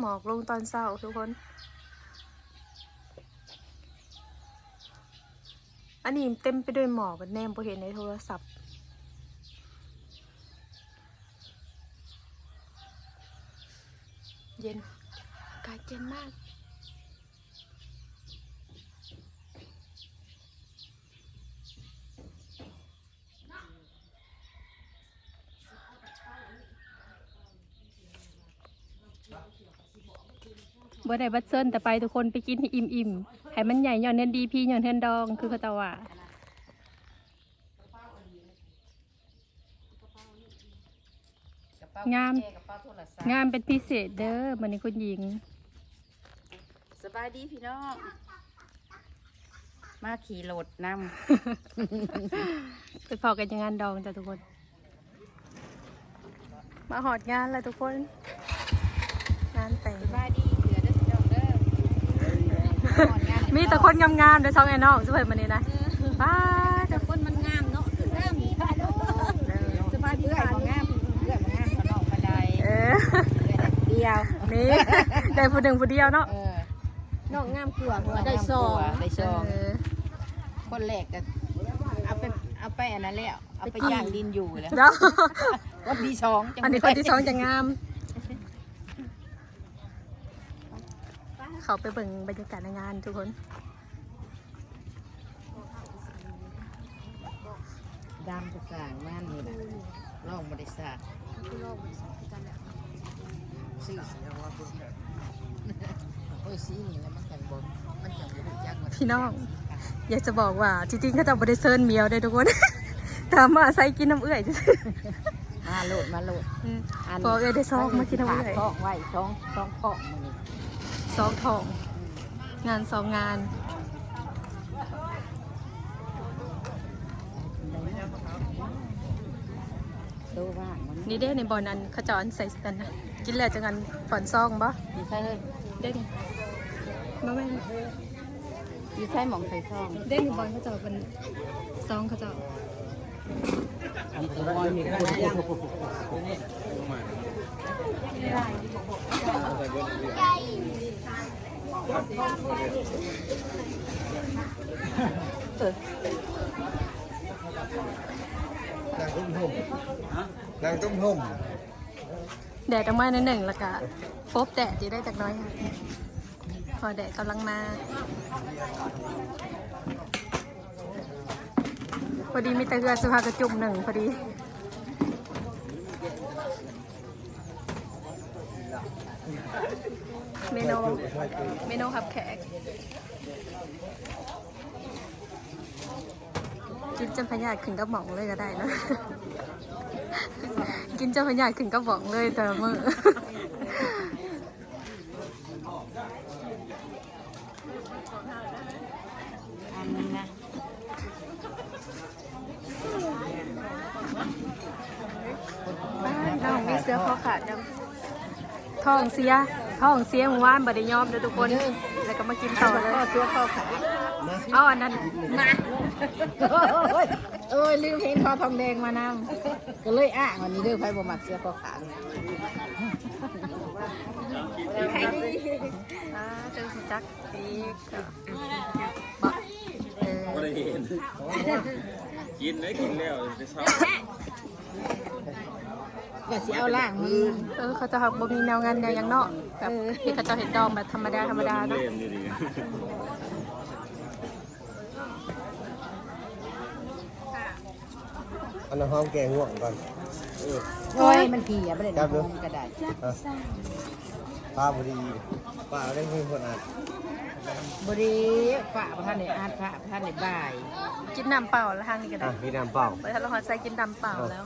หมอกลงตอนเช้าทุกคน อันนี้เต็มไปด้วยหมอกแนมพอเห็นในโทรศัพท์ เย็นอากาศเย็นมาก บ่ได้บัดเซินแต่ไปทุกคนไปกินให้อิ่มอิ่มๆให้มันใหญ่ย่อนเน้นดีพี่ย่อนเทนดองคือเขาเจะว่างามกระเป๋าโทรศัพท์งามเป็นพิเศษเด้อมันนี้คุณหญิง สบายดีพี่น้อง มาขี่รถนไปพอกันยังงานดองจ้ะทุกคน มาหอดงานแล้วทุกคน งานแต่งำสบายดีเถื่อเด้อพี่น้องเด้อ มีแต่คนงามๆโดยช่องไอ้น้องช่วยมันนี่นะป้าดแต่คนมันงามเนาะงามมีบ้านสบายดีค่ะงามเพื่อนงามเขานอกบันไดเออเดียวนี่ได้ผู้หนึ่งผู้เดียวเนาะเออน้องงามกลัวเพราะว่าได้ได้ซซอองงได้ซองเออคนแรกก็เอาไปเอาไปอันนั้นแล้วเอาไปย่างดินอยู่แล้วเดี๋ยวคนที่สองจังอันนี้คนที่สองจะงาม เขาไปเบิ่งบรรยากาศในงานทุกคน ดำจะสั่งงานนี่แหละลองบริษัทซื้อสีเอาว่าเป็นโอ้ยสีนี่แล้วมันจังบนมันจังบริจักมันพี่น้อง อยากจะบอกว่าจริงๆเขาจะบริเซิร์นเมียวได้ทุกคนตามมาใส่กินน้ำเอื่อยซื่อมาโหลดมาโหลดๆอืมพอเอ้อยได้ซองมากินน้ำเอื่อยท้องไว้สองสองท้องมันนี่ ซองทอง งานสองงานตัวว่างมันนี่เด้ในบอลนั้นเขาจอนใส่กันนะกินแล้วจะงันผ่อนซองบ่ดีใช่เลยเด้นี่มาแม่นดีใช่หมองใส่ซองเด้ในบอลเขาจะเป็นซองเขาจะ นางต้มห่มนางต้มห่มแดดออกมาในหนึ่งแล้วก็ฟบแดดจะได้จากน้อยค่ะพอแดดกำลังมา พอดีมีแต่เรือสุภากระจุ่มหนึ่งพอดี เมนูเมนูขับแขกกินจนพยาธิขึ้นกระหม่องเลยก็ได้นะ กินจนพยาธิขึ้นกระหม่องเลยแต่ละมืออันนี้นะบ้านน้องมีเสื้อคอขาดดำท้องเสีย ท้องเสียหมู่บ้านบัดได้ยอมเด้อทุกคน แล้วก็มากินต่อเลยพ่อเสื้อเข้าขาเอาอันนั้นมาโอ้ยโอ้ยลืมเพลงคอทองแดงมานำก็เลยอ้างวันนี้เด้อไพ่บ่มักเสื้อเข้าขาอ่าเจอสิจักอีกบอกเออไม่ได้เห็นกินได้กินแล้วจะชอบ ก็สิเอาล่างมือเออเขาจะหักบ่มีแนวงานแนวหยังเนาะแบบที่เขาจะเห็นดอมแบบธรรมดาธรรมดาเนาะเล่นนี่ดิอันนั้นห้องแกงง่วงก่อนโอ้ยมันผีอะไม่ได้ดมก็ได้ฮะป้าพอดีป้าได้เพื่อนคนอ่านบริฝ่าพระท่านในอาร์ตพระท่านในบ่าย กินน้ำเปล่าแล้วทางนี้ก็อะได้มีน้ำเปล่า ไปทะเลาะใส่กินน้ำเปล่าแล้ว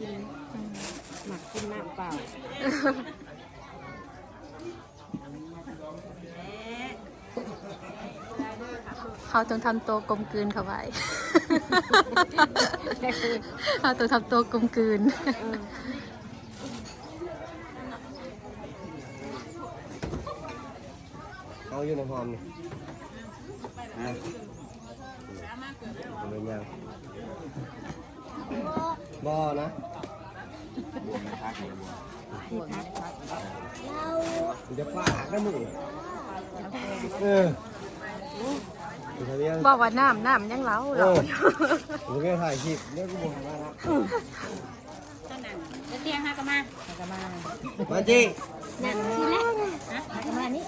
กกินหมักกินน้ำเปล่าเขาต้องทำตัวกลมกลืนเขาไว้ เขาต้องทำตัวกลมกลืนเอาอยู่ในหอมนี่อะเป็นยังบ่นะ มันจะปากนะมึงเออเดี๋ยวเดี๋ยวบอกว่าน้ำน้ำยังเล้าเอเราอผมก็ถ่ายคลิปเดี๋ยวกูบอกมาละจะเตียงฮะก็มามาจริงนั่นทีแรกฮะฮะก็มานี่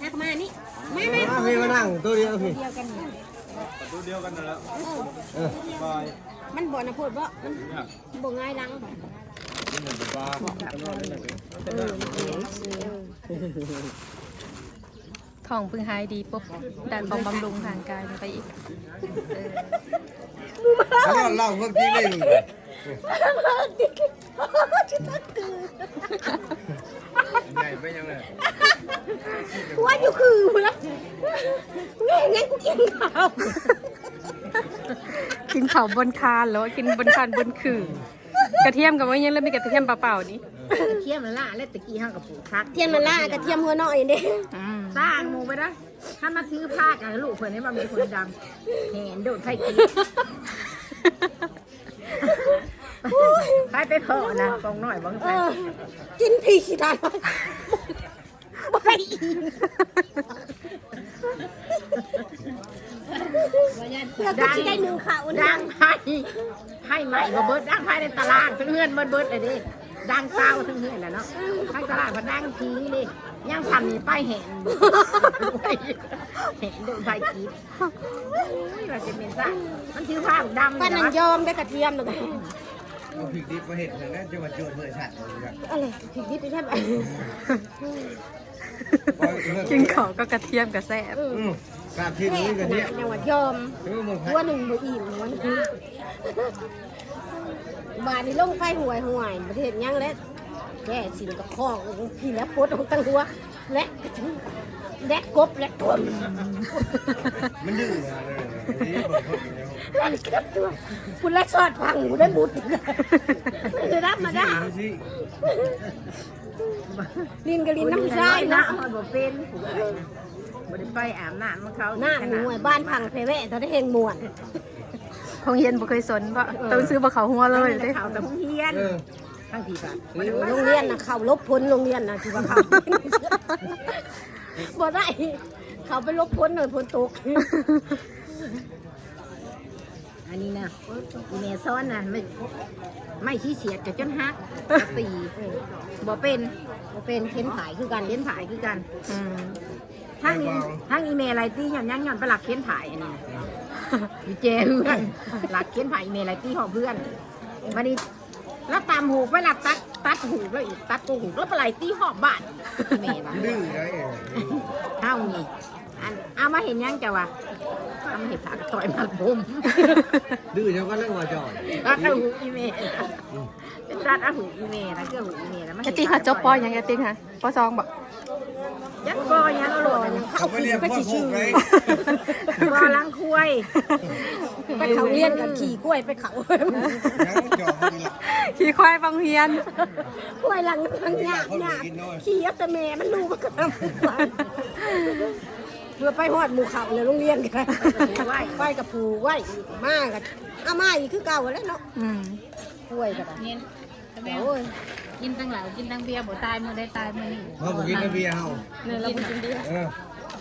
ฮะก็มานี่มามามาพี่มานั่งตัวเดียวพี่เดียวกันนี่ตัวเดียวกันนั่นแหละเออบายมันบ่นะพูดบ่มันบ่ง่ายลังบ่ ท้องเพึ่งหายดีปุ๊บดันของบำรุงทางกายไปอีกเขาเล่าเล่าความจริงเลยมึงใหญ่ไปยังไงว่าอยู่คือมึงละแม่งั้นกูกินข้าวกินเขาวบนคานหรือว่ากินบนคานบนขื่อ กระเทียมกับว่ายังเริ่มมีกระเทียมเปล่าๆนี่เทียมละแล้วตะกี้ห้างกับปูคักเทียมมันล่ากระเทียมหัวหน่อยเด้อืมสร้างหมูไปนะถ้ามาถือผ้ากันลูกเพื่อนให้มันมีคนดำแหนโดดไผ่กีไปไปพอนะกองหน่อยบ้างเอไปอกินผีขี้ได้บ่ไปอีกแล้วก็สิได้หนึ่งข้าวดันะงไผ่ ไผ่ใหม่มาเบิดดังไผ่ในตลาดทั้งเฮือนเบิดเบิดเลยดิดังเต้าทั้งเฮือนแหละเนาะทั้งตลาดมันดังทีนี่ยังสั่นนี่ไปเห็นเห็นโดนไผ่กีดโอ้ยว่าจะเป็นซะมันถือผ้าดำป้านันยอมได้กระเทียมหน่อยเอาพริกดิบมาเห็ดเหมือนกันจะมาโจทย์เมื่อชัดเลยครับอะไรผิดนิดไปใช่ไหมกินเขาวก็กระเทียมกับแซ่บอืมกราบที่แม่นี้ขกันนาเนี่ดยยังว่ายอมเออมึงว่าหนึ่งบ่อิ่มวันนี้ บานนี้ลงไปห่วยห่วยประเทศยังแล้วแก่สินกับข้องพี่แล้วปวดของตั้งหัวและและกบและตัวมันดื้อนะเลยนี่บอกเขาอย่างเดียวและกบตัวคุณและสอดพังคุณได้บุตรจะรับมาได้ดูสิลินกับลินน้ำใจนะนะฮอดบ่เป็นบ่ได้ไปอาบน้ำมันเขาหน้าหน่วยบ้านพังเพเวะตอนได้เฮงมวน คงเย็นบ่เคยสนว่าต้องซื้อบะเขาหัวเลยได้เด้เขาแต่ผู้เฮียนเออทั้งทีแบบโรงเรียนนะเขาลบพ้นโรงเรียนนะที่ว่าเขาบ่ได้ เขาไปลบพ้นหน่อยพ้นตก อันนี้นะอีเมซ้อนนะไม่ไม่ชี้เสียดกับจนฮักกะตีบ่เป็นบ่เป็นเข็นผายคือกันเขียนถ่ายคือกันอืมทั้งอีทั้งอีเมลอะไรตีหย่อนยันหย่อนไปหลักเขียนถ่ายอันนี้ มีเจเพื่อนหลักเขียนถ่ายอีเมลอะไรตีของเพื่อนวันนี้แล้วตามหูกไปหลักตัดตัดหูกแล้วอีกตัดกูหูกแล้วไปไหลตีหอบบ้านอีเมลอะดื้อไงเท่านี้ อันเอามาเห็นยังจ้ะวะเอามาเห็นผักต่อยหมักบุมดื้อเจ้าก็เรื่องมาจอดตัดเอาหูอีเมลเป็นตัดเอาหูอีเมลนะเกี่ยวหูอีเมลแล้วไอติเขาจบปอยังไอติค่ะปอสองบอกยังกอยังอร่อยเขาไปเรียนพ่อโคกเลยกอลังคุยไปเขาเรียนกับขี่กล้วยไปเขายังจอดเขาดีละขี่ควายบางเฮียนกล้วยหลังทางหยาบหยาบขี่อัตแม่มันรู้มันก็ทำ เพื่อไปหอดหมู่เขาเลยโรงเรียนกันไปกับผูไหวมากันเอามาอีกคือเก่าแล้วเนาะอืมกล้วยกันเน้นเดี๋ยวโอ้ยกินตั้งเหล่ากินตั้งเบียร์บ่ตายมือได้ตายมือนี่เขาบอกกินน้ำเบียร์เฮาเนี่ยเราไปกินดีเออ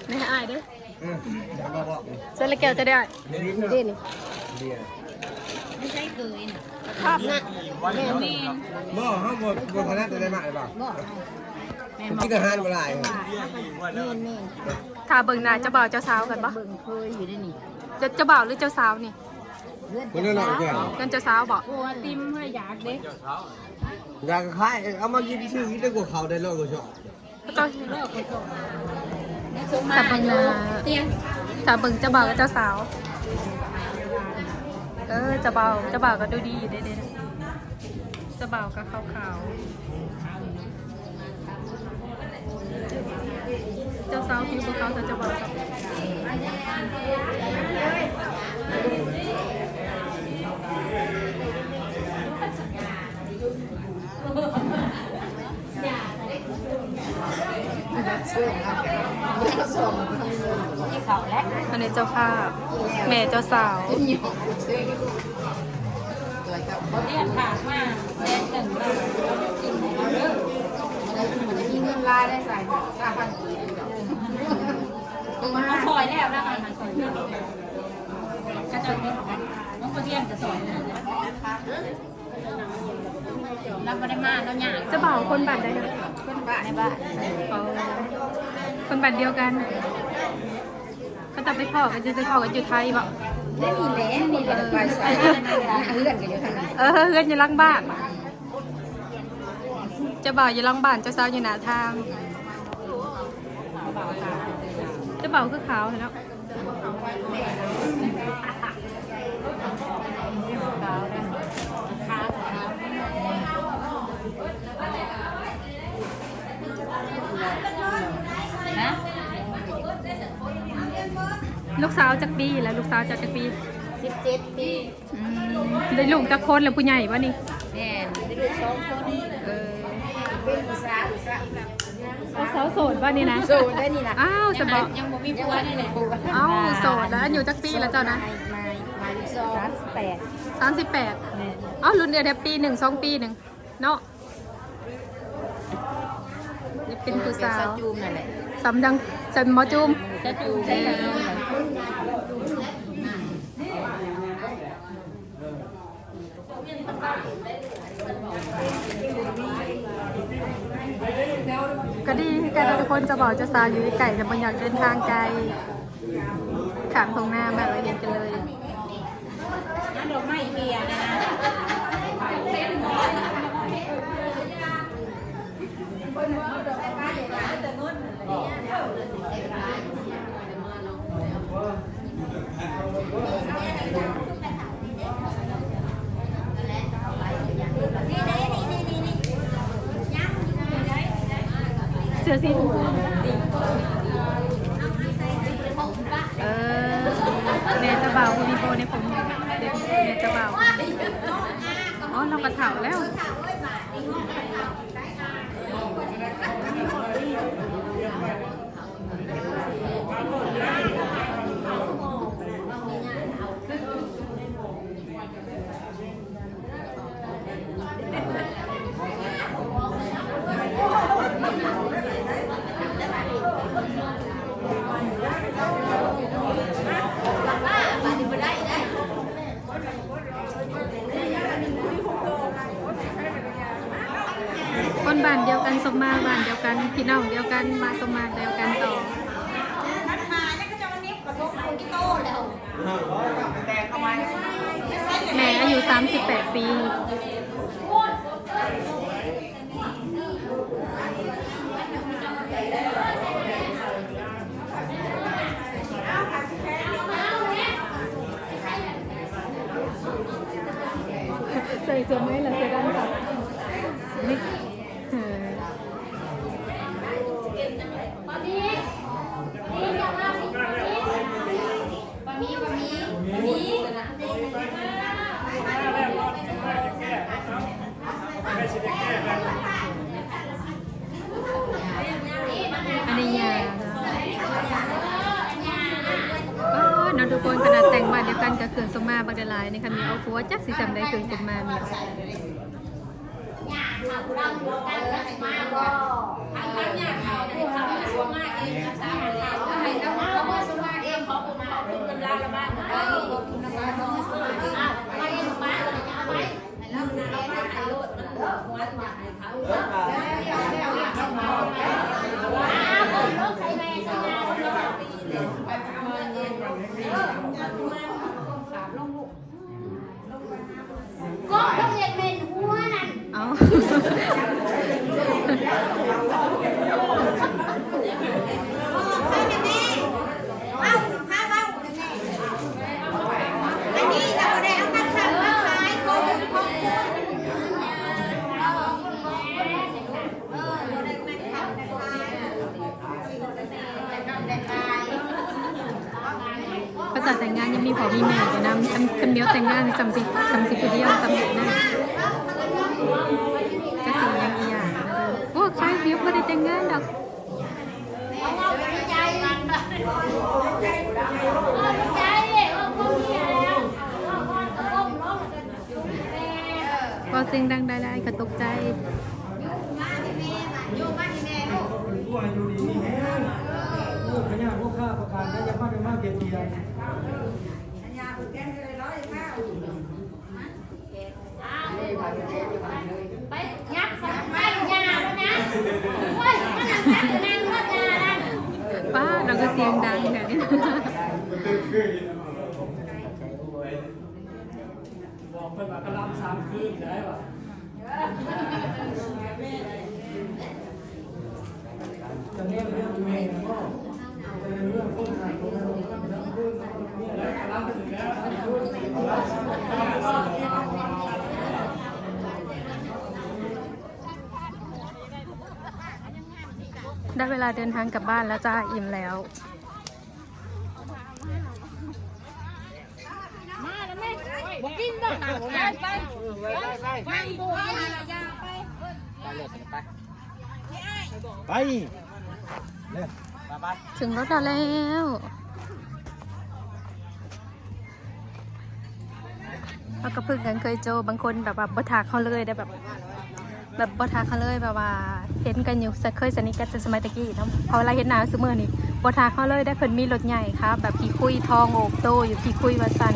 ไม่ให้อายเด้อเออเดี๋ยวมาบอกเส้นละแก้วจะได้เดี๋ยวนี้นี่เนาะเด่นี่เบียร์ไม่ใช่เกยนะชอบนะแม่แม่บ่เฮาบ่บ่คณะแต่ได้มาหรือเปล่าบ่ แม่กินอาหารบ่ได้แม่แม่ถ้าเบิ่งหน้าเจ้าบ่าวเจ้าสาวกันปะเบิ่งเคยอยู่ได้นี่เจ้าเจ้าบ่าวหรือเจ้าสาวนี่คนนั้นน่ะแก่กันเจ้าสาวบอกกลัวติมให้อยากเด้อยากขายเอามากินชื่อกินได้กว่าเขาได้รอดกว่าชอบต้องสมาถ้าเบิ่งหน้าเตียงถ้าเบิ่งเจ้าบ่าวกับเจ้าสาวเออเจ้าบ่าวเจ้าบ่าวก็ดูดีอยู่เด้เด้เจ้าบ่าวก็ขาวๆ เจ้าสาวผิวบ่ขาวแต่เจ้าบ่าวสับเขาและอันนี้เจ้าภาพแม่เจ้าสาวสวยครับเรียกผ่านมาแสนหนึ่งเราจริงเราเลิกมันจะ มีเงินรายได้ใส่สามพันกีบมาซอยแล้วนะคะมาซอยแล้วก็จะมีน้องกระเทียมจะซอยเราไม่ได้มาเราหยาจะบอกคนบัตรได้ไหมคนบ้านในบ้านเอาคนบัตรเดียวกันเขาจะไปพ่อกันจะไปพ่อกันอยู่ไทยบอกได้มีแหล้วมีแบบไปใส่เลื่อนกันอยู่ทางนั้นเออเพื่อนอยู่หลังบ้านเจะบ่าวอยู่หลังบ้านเจ้าสาวอยู่หน้าทางเจะบ่าวคือขาวเนาะนะลูกสาวจากปีแล้วลูกสาวจากจากปีสิบเจ็ดปีอืมได้ลูกจากคนแล้วผู้ใหญ่วะนี่แม่ได้ลูกสองคนเออ เป็นผู้สาวผู้สาวลูกสาวโสดวะนี่นะ โสดได้นี่นะอ้าวจะบอกยังบ่มีผัวนี่แหละเอ้าโสดแล้วอยู่จากปีแล้วเจ้านะมามาลูกสองแปดสามสิบแปดอ้าวรุ่นเดียวเดียวปีหนึ่งสองปีหนึ่งเนาะนี่เป็นผู้สาวจูมนั่นแหละสำดังสำหมอจุมจะจูมได้แล้ว ก็ดีคือกันนะทุกคนจะบอกจะซาวอยู่ไก่แต่บางอยากเดินทางไกลขามตรงหน้ามาเราเห็นกันเลยดอกไม้เบียนะคนะเสื้อสีชม อสิเออแม่จะเบามีโบในผมเด็กแม่จะเบาอ๋อเรากระเถาแล้ว คน บ้านเดียวกันสมมาบ้านเดียวกันพี่น้องเดียวกันมาสมมาเดียวกันต่อแม่อายุ38 ปีใส่เสื้อไหมล่ะเสื้อดำค่ะไม่เออ อันนี้ยาเออเนาะทุกคนขนาดแต่งบ้าเดียวกันกับเขื่อนสมมาบักเดลายในคันมีเอาผัวจักสิจำได้เขื่อนสมมามี เอา จัดแต่งงานยังมีพ่อมีแม่อยู่นำคันคันเดียวแต่งงานจำสิจำสิคนเดียวจำเด็กนะจะสียังอีอย่างนะเด้อโอ้ใครเดียวไม่ได้แต่งงานดอกก็สียงดังได้ๆก็ตกใจผู้อายุดีมี แห้งผู้ขยันผู้ข้าประการได้ยังมากเป็นมากเกียรติเกียรติป้าเราก็เสียงดังแถวนี้บอกเพิ่นว่ากำลังสามคืนได้ป่ะจะเนี่ยเรื่องเมย์ก็ ได้เวลาเดินทางกลับบ้านแล้วจ้าอิ่มแล้ว มาแล้วแม่กินบ้างไปไปไปไปไปไป ถึงรถเราแล้ว เราก็เพึ่งกันเคยเจอบางคนแบบว่าบ่ทักเขาเลยได้แบบ แบบบทักเขาเลยแบบว่า เห็นกันอยู่เคยสนิทกันแต่สมัยตะกี้เนาะพอเวลาเห็นหนาซื้อมือนี่บทักเขาเลยได้เพิ่นมีรถใหญ่ครับแบบขี่คุยทองโอบโตอยู่ขี่คุยว่าสัน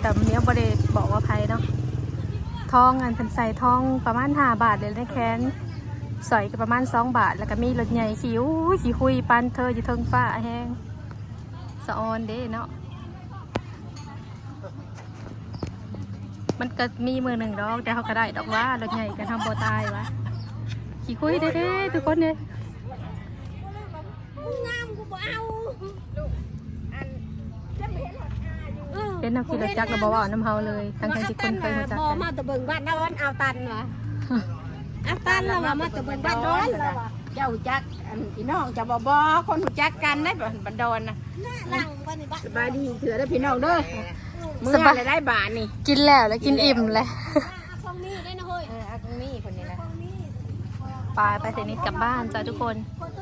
แต่เนี้ยบ่ได้บอกว่าไผเนาะทองอันเพิ่นใส่ทองประมาณ5บาทเลยในแขน สอยก็ประมาณสองบาท แล้วก็มีรถใหญ่ขี่อู้ยขี่คุยปันเธออยู่เทิงฟ้าแห้งสะออนเด้เนาะมันก็มีมือหนึ่งดอกแต่เขาก็ได้ดอกว่ารถใหญ่กันทำโบตายวะขี่คุยเด้เด้ทุกคนเนี่ยงามกูบ่เอาอันจะเห็นหอดอาอยู่เล่นน้ำขี่รถจักรเราบอกว่าน้ำเฮาเลยทั้งทั้งๆที่คนเคยรู้จักบ่กันมาแตะเบิ่งบ้านดอนเอาตันวะเอาตันแล้วว่ามาแตะเบิ่งบ้านดอนแล้วว่ะเจ้าจักอันพี่น้องจะบ่บ่คนหูจักกันได้บ่บันดอนนะหลังบ้านนี่บ้านสบายดีเถื่อได้อพี่น้องเด้อเมื่อไรได้บาทนี่กินแล้วแล้วกินอิ่มแล้วฟองนี้ได้นะเฮ้ยเอออามีคนนี้นะ ไปไปเซนิทกลับบ้านจ้าทุกคน คนตัว